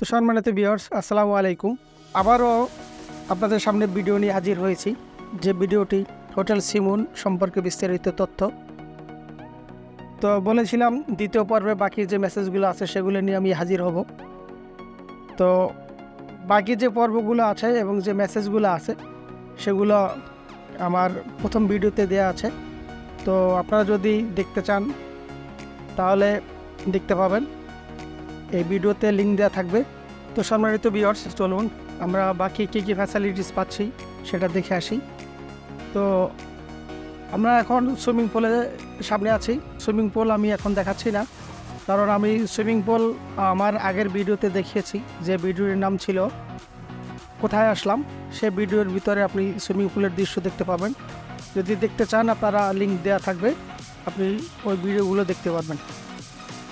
তো সম্মানিত বিয়ার্স আসসালামু আলাইকুম। আবারও আপনাদের সামনে ভিডিও নিয়ে হাজির হয়েছি, যে ভিডিওটি হোটেল সিমুন সম্পর্কে বিস্তারিত তথ্য। তো বলেছিলাম, দ্বিতীয় পর্বে বাকি যে মেসেজগুলো আছে, সেগুলো নিয়ে আমি হাজির হব। তো বাকি যে পর্বগুলো আছে এবং যে মেসেজগুলো আছে, সেগুলো আমার প্রথম ভিডিওতে দেওয়া আছে। তো আপনারা যদি দেখতে চান, তাহলে দেখতে পাবেন। এই ভিডিওতে লিঙ্ক দেওয়া থাকবে। তো সম্মানিত বিয়ার্স চলুন আমরা বাকি কী কী ফ্যাসিলিটিস পাচ্ছি সেটা দেখে আসি। তো আমরা এখন সুইমিং পুলের সামনে আছি। সুইমিং পুল আমি এখন দেখাচ্ছি না, কারণ আমি সুইমিং পুল আমার আগের ভিডিওতে দেখিয়েছি যে ভিডিওর নাম ছিল, কোথায় আসলাম? সে ভিডিওর ভিতরে আপনি সুইমিং পুলের দৃশ্য দেখতে পাবেন। যদি দেখতে চান, আপনারা লিঙ্ক দেওয়া থাকবে, আপনি ওই ভিডিওগুলো দেখতে পারবেন।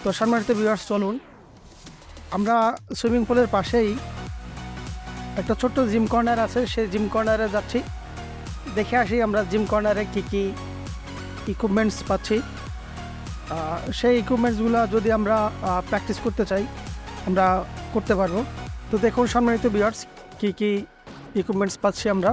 তো সম্মানিত ভিউয়ার্স চলুন আমরা সুইমিং পুলের পাশেই একটা ছোট্ট জিম কর্নার আছে সেই জিম কর্নারে যাচ্ছি। দেখে আসি আমরা জিম কর্নারে কী কী ইকুইপমেন্টস পাচ্ছি। সেই ইকুইপমেন্টসগুলো যদি আমরা প্র্যাকটিস করতে চাই, আমরা করতে পারব। তো দেখুন সম্মানিত বিয়ার্স কী কী ইকুইপমেন্টস পাচ্ছি আমরা।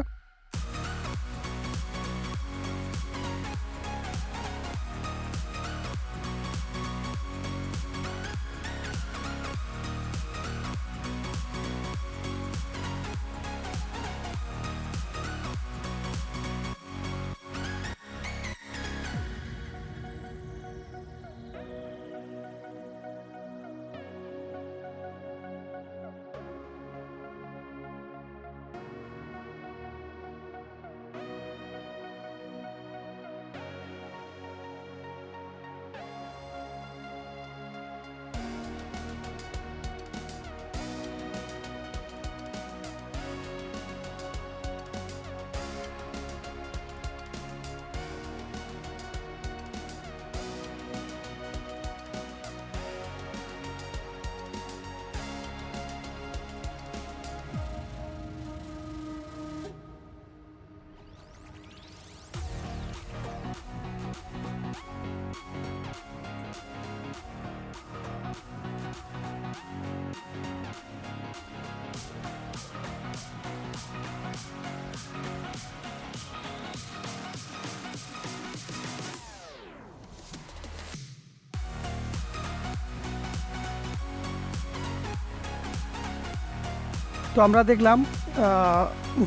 তো আমরা দেখলাম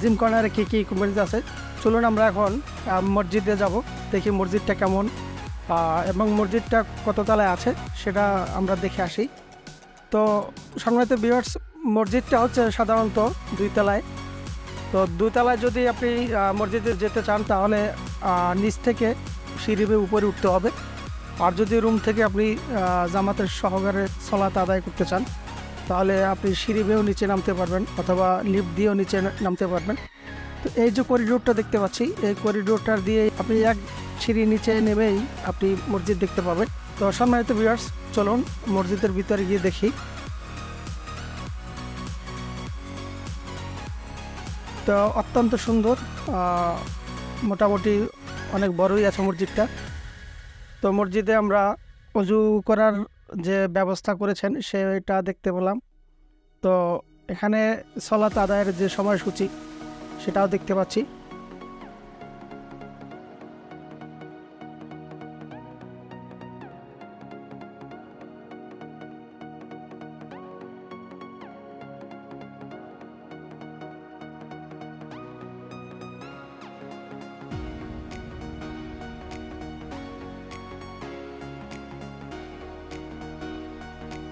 জিম কর্নারে কী কী ইকুইপমেন্টস আছে। চলুন আমরা এখন মসজিদে যাব, দেখি মসজিদটা কেমন এবং মসজিদটা কত তলায় আছে সেটা আমরা দেখে আসি। তো সম্মানিত বিয়ার্স মসজিদটা হচ্ছে সাধারণত দুই তলায়। তো দুই তলায় যদি আপনি মসজিদে যেতে চান, তাহলে নিচ থেকে সিঁড়ি উপরে উঠতে হবে। আর যদি রুম থেকে আপনি জামাতের সহকারে সলাত আদায় করতে চান তাহলে আপনি সিঁড়ি বেয়েও নিচে নামতে পারবেন অথবা লিফট দিয়েও নিচে নামতে পারবেন। তো এই যে করিডোরটা দেখতে পাচ্ছি, এই করিডোরটা দিয়ে আপনি এক সিঁড়ি নিচে নেমেই আপনি মসজিদ দেখতে পাবেন। তো সম্মানিত ভিউয়ার্স চলুন মসজিদের ভিতরে গিয়ে দেখি। তো অত্যন্ত সুন্দর মোটামুটি অনেক বড়ই আছে মসজিদটা। তো মসজিদে আমরা অজু করার যে ব্যবস্থা করেছেন সেটা দেখতে পেলাম। তো এখানে সলাত আদায়ের যে সময়সূচি, সেটাও দেখতে পাচ্ছি।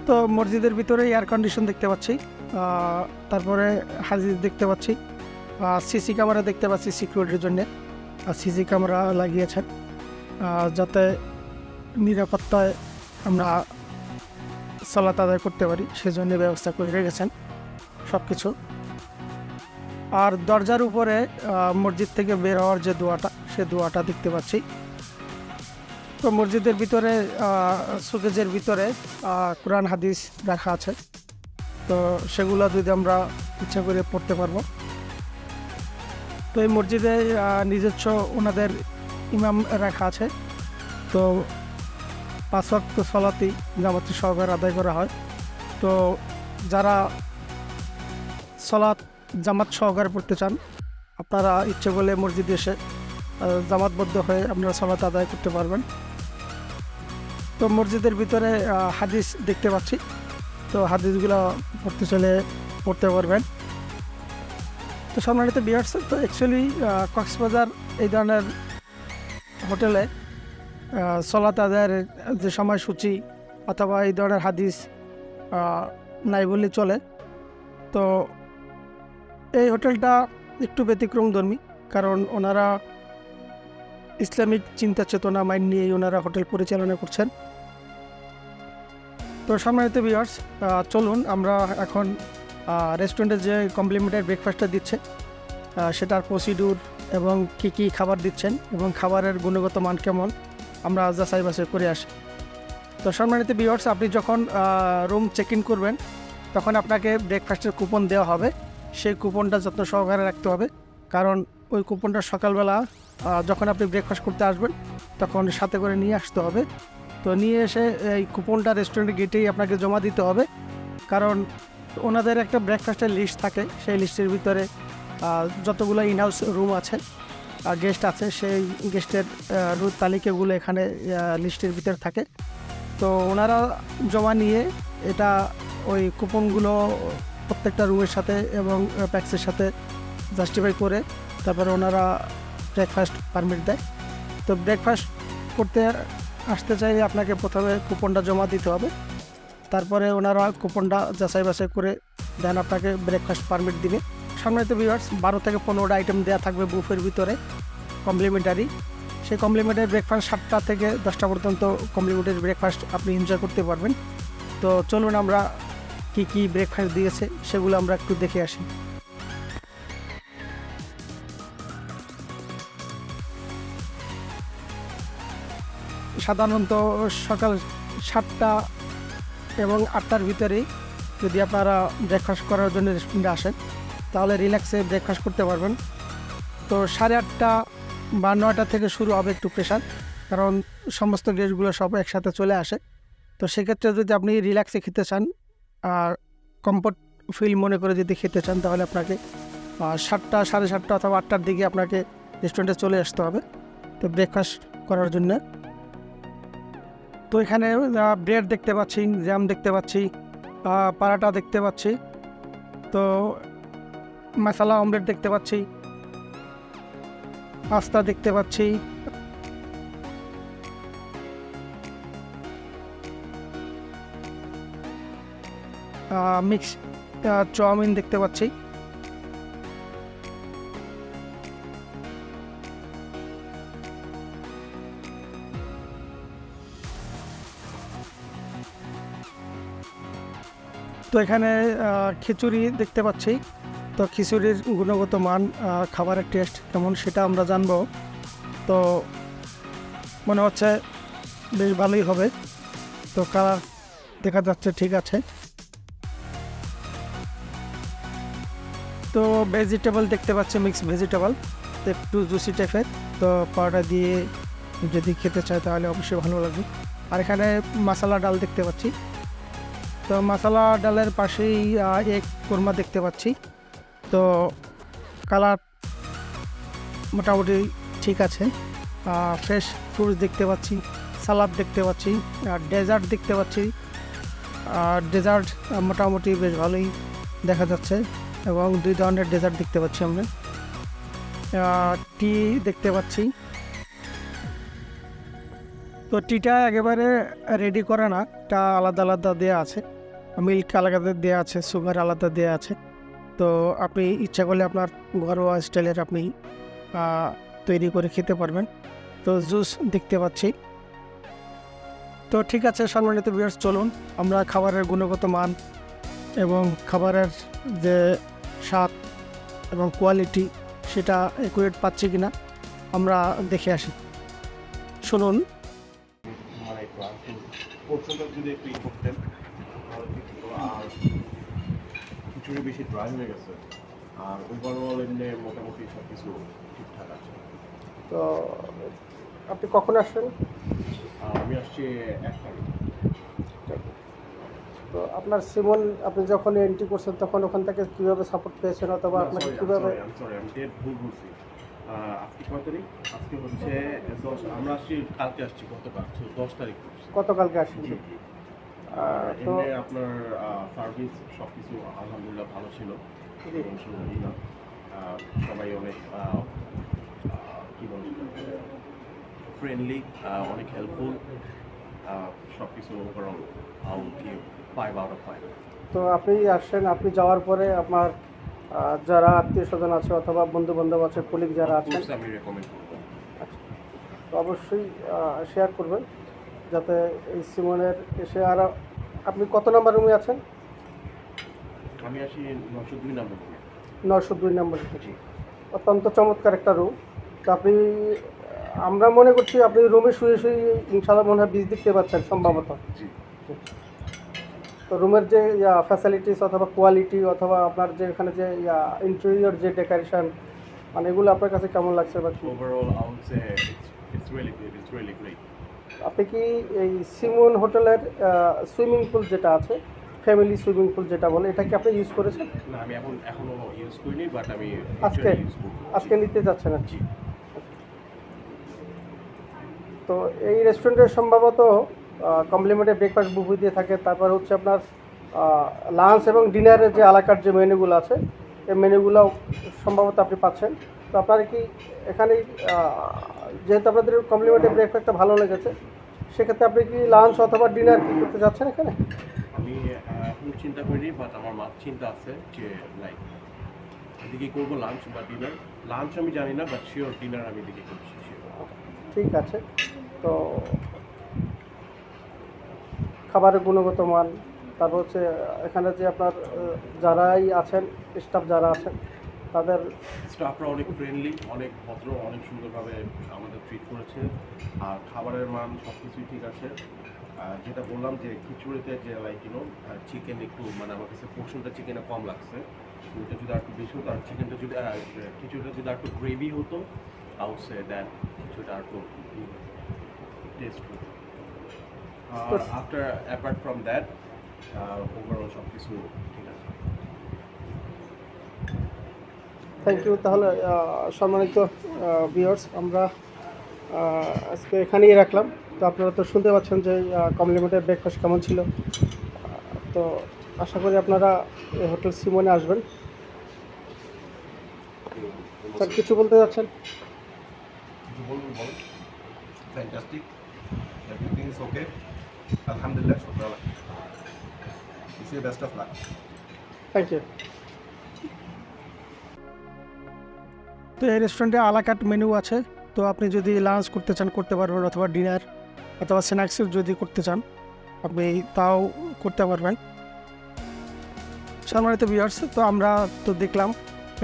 তো মসজিদের ভিতরে এয়ার কন্ডিশন দেখতে পাচ্ছি। তারপরে হাজির দেখতে পাচ্ছি। সিসি ক্যামেরা দেখতে পাচ্ছি সিকিউরিটির জন্য। সিসি ক্যামেরা লাগিয়েছেন। যাতে নিরাপত্তায় আমরা সালাত আদায় করতে পারি, সেজন্য ব্যবস্থা করে রেখেছেন সব কিছু আর দরজার উপরে মসজিদ থেকে বের হওয়ার যে দোয়াটা, সে দোয়াটা দেখতে পাচ্ছি। তো মসজিদের ভিতরে সুকেজের ভিতরে কোরআন, হাদিস রাখা আছে। তো সেগুলো যদি আমরা ইচ্ছা করে পড়তে পারব। তো এই মসজিদে নিজস্ব ওনাদের ইমাম রাখা আছে। তো পাঁচ ওয়াক্ত সলাতি জামাতি সহকারে আদায় করা হয়। তো যারা সলাত জামাত সহকারে পড়তে চান, আপনারা ইচ্ছে করলে মসজিদে এসে জামাতবদ্ধ হয়ে আপনারা সলাত আদায় করতে পারবেন। তো মসজিদের ভিতরে হাদিস দেখতে পাচ্ছি। তো হাদিসগুলো পড়তে চলে পড়তে পারবেন। তো সম্মানিত বিয়ার্স তো অ্যাকচুয়ালি কক্সবাজার এই ধরনের হোটেলে সলাত আদায়ের যে সময়সূচি অথবা এই ধরনের হাদিস নাই বললে চলে। তো এই হোটেলটা একটু ব্যতিক্রমধর্মী, কারণ ওনারা ইসলামিক চিন্তা চেতনা মাইন্ড নিয়েই ওনারা হোটেল পরিচালনা করছেন। তো সম্মানিত ভিউয়ার্স চলুন, আমরা এখন রেস্টুরেন্টে যে কমপ্লিমেন্টারি ব্রেকফাস্টটা দিচ্ছে সেটার প্রসিডিউর এবং কি কি খাবার দিচ্ছেন এবং খাবারের গুণগত মান কেমন, আমরা যাচাই বাছাই করে আসি। তো সম্মানিত ভিউয়ার্স আপনি যখন রুম চেক ইন করবেন, তখন আপনাকে ব্রেকফাস্টের কুপন দেওয়া হবে। সেই কুপনটা যত্ন সহকারে রাখতে হবে। কারণ ওই কুপনটা সকালবেলা যখন আপনি ব্রেকফাস্ট করতে আসবেন, তখন সাথে করে নিয়ে আসতে হবে। তো নিয়ে এসে এই কুপনটা রেস্টুরেন্টের গেটেই আপনাকে জমা দিতে হবে। কারণ ওনাদের একটা ব্রেকফাস্টের লিস্ট থাকে, সেই লিস্টের ভিতরে যতগুলো ইনহাউস রুম আছে গেস্ট আছে, সেই গেস্টের রুট তালিকাগুলো এখানে লিস্টের ভিতরে থাকে। তো ওনারা জমা নিয়ে এটা ওই কুপনগুলো প্রত্যেকটা রুমের সাথে এবং প্যাক্সের সাথে জাস্টিফাই করে তারপরে ওনারা ব্রেকফাস্ট পারমিট দেয়। তো ব্রেকফাস্ট করতে আসতে চাইলে আপনাকে প্রথমে কুপনটা জমা দিতে হবে। তারপরে ওনারা কুপনটা যাচাই বাছাই করে দেন আপনাকে ব্রেকফাস্ট পারমিট দিবে। সামনে তো ভিউয়ার্স বারো থেকে পনেরোটা আইটেম দেওয়া থাকবে বুফের ভিতরে কমপ্লিমেন্টারি সেই কমপ্লিমেন্টারি ব্রেকফাস্ট সাতটা থেকে দশটা পর্যন্ত কমপ্লিমেন্টারি ব্রেকফাস্ট আপনি এনজয় করতে পারবেন। তো চলুন আমরা কি কি ব্রেকফাস্ট দিয়েছে সেগুলো আমরা একটু দেখে আসি। সাধারণত সকাল সাতটা এবং আটটার ভিতরে যদি আপনারা ব্রেকফাস্ট করার জন্য রেস্টুরেন্টে আসেন, তাহলে রিল্যাক্সে ব্রেকফাস্ট করতে পারবেন। তো সাড়ে আটটা বা নয়টা থেকে শুরু হবে একটু প্রেশার কারণ সমস্ত গেস্টগুলো সব একসাথে চলে আসে। তো সেক্ষেত্রে যদি আপনি রিল্যাক্সে খেতে চান, আর কমফোর্ট ফিল মনে করে যদি খেতে চান, তাহলে আপনাকে সাতটা, সাড়ে সাতটা অথবা আটটার দিকে আপনাকে রেস্টুরেন্টে চলে আসতে হবে। তো ব্রেকফাস্ট করার জন্য তো এখানে ব্রেড দেখতে পাচ্ছি জ্যাম দেখতে পাচ্ছি পারাটা দেখতে পাচ্ছি, তো মশালা অমলেট দেখতে পাচ্ছি পাস্তা দেখতে পাচ্ছি। মিক্স চাউমিন দেখতে পাচ্ছি। তো এখানে খিচুড়ি দেখতে পাচ্ছি। তো খিচুড়ির গুণগত মান খাবারের টেস্ট কেমন সেটা আমরা জানব। তো মনে হচ্ছে বেশ ভালোই হবে। তো কালার দেখা যাচ্ছে ঠিক আছে। তো ভেজিটেবল দেখতে পাচ্ছি মিক্স ভেজিটেবল একটু জুসি টাইপের তো পাউডার দিয়ে যদি খেতে চায় তাহলে অবশ্যই ভালো লাগবে। আর এখানে মশলা ডাল দেখতে পাচ্ছি। তো মশলা ডালের পাশেই এক কোরমা দেখতে পাচ্ছি। তো কালার মোটামুটি ঠিক আছে। ফ্রেশ ফ্রুটস দেখতে পাচ্ছি, সালাদ দেখতে পাচ্ছি আর ডেজার্ট দেখতে পাচ্ছি। আর ডেজার্ট মোটামুটি বেশ ভালোই দেখা যাচ্ছে এবং দুই ধরনের ডেজার্ট দেখতে পাচ্ছি আমরা। টি দেখতে পাচ্ছি। তো টিটা একেবারে রেডি করে না। টা আলাদা আলাদা দেওয়া আছে। মিল্ক আলাদা দেওয়া আছে সুগার আলাদা দেওয়া আছে। তো আপনি ইচ্ছা করলে আপনার ঘরোয়া স্টাইলের আপনি তৈরি করে খেতে পারবেন। তো জুস দেখতে পাচ্ছি। তো ঠিক আছে, সম্মানিত বিয়ার্স চলুন। আমরা খাবারের গুণগত মান এবং খাবারের যে স্বাদ এবং কোয়ালিটি সেটা একুরেট পাচ্ছি কিনা আমরা দেখে আসি। শুনুন। পোর্শনটা যদি একটু ই করতেন আর খিচুড়ি বেশি ড্রাই হয়ে গেছে। আর ওভারঅল এমনি মোটামুটি সব কিছু ঠিকঠাক আছে। তো আপনি কখন আসবেন? আমি আসছি এক তারিখ। তো আপনার সিমন আপনি যখন এন্ট্রি করছেন তখন ওখান থেকে কীভাবে সাপোর্ট পেয়েছেন? অথবা আপনাকে কীভাবে আমি সরি আমি ডেট ভুল বলছি। আজকে কয় তারিখ? আজকে হচ্ছে দশ আমরা আসছি কালকে আসছি গতকাল দশ তারিখ গতকালকে জি তো আপনার সার্ভিস সব কিছু আলহামদুলিল্লাহ ভালো ছিল। সবাই অনেক কি বলে ফ্রেন্ডলি অনেক হেল্পফুল সব কিছু ওভারঅল আউ কি ফাইভ আউট অফ ফাইভ তো আপনি আসছেন আপনি যাওয়ার পরে আপনার যারা আত্মীয় স্বজন আছে অথবা বন্ধু বান্ধব আছে কলিগ যারা আছেন করব। আচ্ছা, তো অবশ্যই শেয়ার করবেন যাতে এই সিমনের এসে আর আপনি কত নাম্বার রুমে আছেন? আমি আসি নশো দুই নাম্বার নশো দুই নম্বর অত্যন্ত চমৎকার একটা রুম তো আপনি আমরা মনে করছি আপনি রুমে শুয়ে শুয়ে ইনশাল্লাহ মনে হয় বীজ দেখতে পাচ্ছেন সম্ভবত। জি। তো রুমের যে ফ্যাসিলিটিস অথবা কোয়ালিটি অথবা আপনার যে এখানে যে ইন্টেরিয়র যে ডেকোরেশন মানে এগুলো আপনার কাছে কেমন লাগছে বা কি? Overall I would say it's really good it's really great আপনি কি এই সিমন হোটেলের সুইমিং পুল যেটা আছে ফ্যামিলি সুইমিং পুল যেটা বলে এটা কি আপনি ইউজ করেছেন? না আমি এখন এখনও ইউজ করিনি বাট আমি আজকে? আজকে নিতে যাচ্ছেন আর কি। জি। তো এই রেস্টুরেন্টের সম্ভবত কমপ্লিমেন্টারি ব্রেকফাস্ট বুফে দিয়ে থাকে। তারপর হচ্ছে আপনার লাঞ্চ এবং ডিনারের যে আলাকার যে মেনুগুলো আছে এই মেনুগুলো সম্ভবত আপনি পাচ্ছেন। তো আপনারা কি এখানে যেহেতু আপনাদের কমপ্লিমেন্টারি ব্রেকফাস্টটা ভালো লেগেছে সেক্ষেত্রে আপনি কি লাঞ্চ অথবা ডিনার কি করতে যাচ্ছেন এখানে? আমি এখন চিন্তা করিনি বাট আমার মা চিন্তা আছে যে লাইক এদিকে করব লাঞ্চ বা ডিনার লাঞ্চ আমি জানি না বাট শিওর ডিনার আমি এদিকে করছি ঠিক আছে। তো খাবারের গুণগত মান, তারপর হচ্ছে এখানে যে আপনার যারাই আছেন স্টাফ যারা আছেন, তাদের স্টাফরা অনেক ফ্রেন্ডলি অনেক ভদ্র, অনেক সুন্দরভাবে আমাদের ট্রিট করেছে। আর খাবারের মান সব কিছুই ঠিক আছে। যেটা বললাম যে খিচুড়িতে যে লাইক ইউনো চিকেন একটু মানে আমার কাছে পোর্শনটা চিকেনে কম লাগছে। ওটা যদি একটু বেশি হতো, আর চিকেনটা যদি খিচুড়িটা যদি একটু গ্রেভি হতো আউট সে দ্যাট খিচুড়িটা একটু টেস্ট হতো। After apart from that overall সব কিছু ঠিক আছে। থ্যাংক ইউ তাহলে সম্মানিত ভিউয়ার্স আমরা আজকে এখানেই রাখলাম। তো আপনারা তো শুনতে পাচ্ছেন যে কমপ্লিমেন্টের ব্রেকফাস্ট কেমন ছিল। তো আশা করি আপনারা এই হোটেল সিমনে আসবেন। স্যার কিছু বলতে যাচ্ছেন? ফ্যান্টাস্টিক এভরিথিং ইজ ওকে আলহামদুলিল্লাহ wish you best of luck thank you তো এই রেস্টুরেন্টে আলাকাট মেনু আছে। তো আপনি যদি লাঞ্চ করতে চান করতে পারবেন অথবা ডিনার অথবা স্ন্যাক্সের যদি করতে চান আপনি তাও করতে পারবেন। সম্মানিত ভিউয়ার্স তো আমরা তো দেখলাম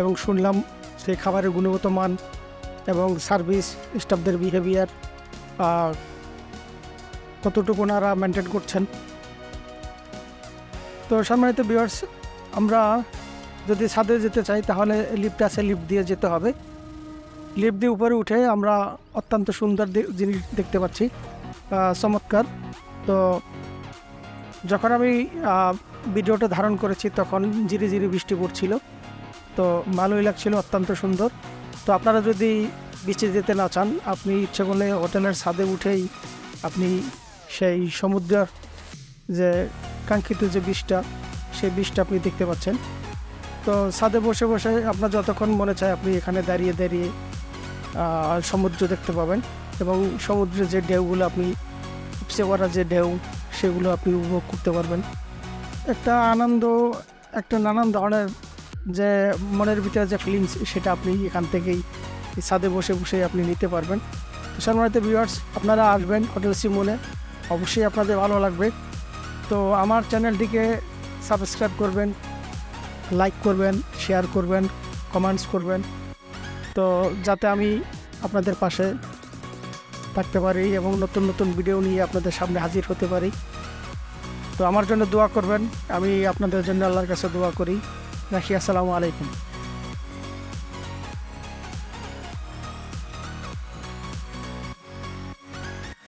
এবং শুনলাম সেই খাবারের গুণগত মান এবং সার্ভিস স্টাফদের বিহেভিয়ার কতটুকু ওনারা মেনটেন করছেন। তো সম্মানিত ভিউয়ার্স আমরা যদি ছাদে যেতে চাই, তাহলে লিফট আছে লিফট দিয়ে যেতে হবে। লিফট দিয়ে উপরে উঠে আমরা অত্যন্ত সুন্দর জিনিস দেখতে পাচ্ছি চমৎকার। তো যখন আমি ভিডিওটা ধারণ করেছি, তখন জিরি জিরি বৃষ্টি পড়ছিল। তো ভালোই লাগছিল, অত্যন্ত সুন্দর। তো আপনারা যদি বৃষ্টি যেতে না চান, আপনি ইচ্ছে করলে হোটেলের ছাদে উঠেই আপনি সেই সমুদ্রের যে কাঙ্ক্ষিত যে বিষটা, সেই বিষটা আপনি দেখতে পাচ্ছেন। তো ছাদে বসে বসে আপনার যতক্ষণ মনে চায় আপনি এখানে দাঁড়িয়ে দাঁড়িয়ে সমুদ্র দেখতে পাবেন এবং সমুদ্রের যে ঢেউগুলো আপনি উপচে পড়া যে ঢেউ, সেগুলো আপনি উপভোগ করতে পারবেন। একটা আনন্দ, একটা নানান ধরনের যে মনের ভিতরে যে ফিলিংস সেটা আপনি এখান থেকেই ছাদে বসে বসে আপনি নিতে পারবেন। তো সম্মানিত ভিউয়ার্স আপনারা আসবেন হোটেল সিমনে। অবশ্যই আপনাদের ভালো লাগবে। তো আমার চ্যানেলটিকে সাবস্ক্রাইব করবেন লাইক করবেন শেয়ার করবেন কমেন্টস করবেন। তো যাতে আমি আপনাদের পাশে থাকতে পারি এবং নতুন নতুন ভিডিও নিয়ে আপনাদের সামনে হাজির হতে পারি। তো আমার জন্য দোয়া করবেন, আমি আপনাদের জন্য আল্লাহর কাছে দোয়া করি। রাখি, আসসালামু আলাইকুম।